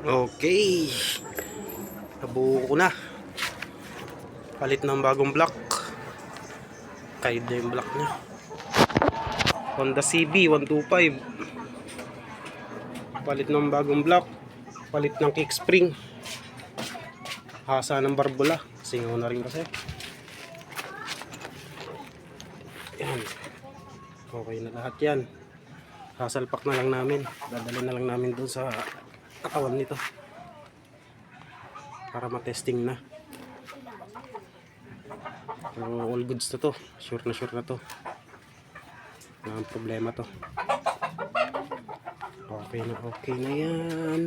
Okay. Nabuo ko na. Palit ng bagong block. Kahit na yung block niya. Honda CB 125. Palit ng bagong block. Palit ng kick spring. Hasa ng barbula. Singaw na rin kasi. Yan. Okay na lahat yan. Sasalpak na lang namin. Dadalhin na lang namin doon sa katawan nito. Para matesting na. Pero all goods na to. Sure na sure na to. Ang problema to. Okay na okay na yan.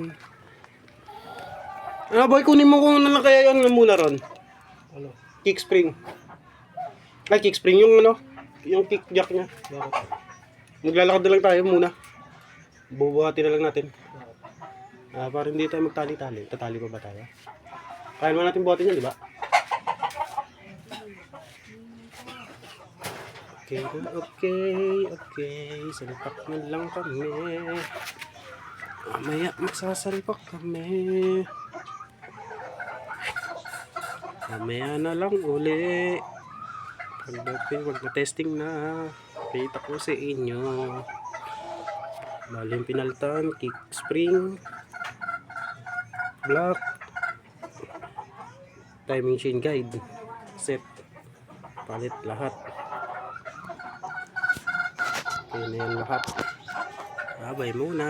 Ah boy, kunin mo kung ano kaya yun muna ron. Ano? Kick spring. Ay, kick spring yung ano? Yung kick jack niya. Maglalakad na lang tayo muna. Bubuhati na lang natin. Ah, para hindi tayo magtali-tali. Tatali pa ba tayo? Kaya naman natin buhatin yan, di ba? Okay na, okay, okay. Salpak na lang kami. Mamaya magsasalpak kami. Mamaya na lang uli. Pagdating, pag na-testing na, kita ko sa inyo. Bali yung pinaltan, kick spring, block, timing chain guide, set, palit lahat. Okay na yan lahat. Babay muna.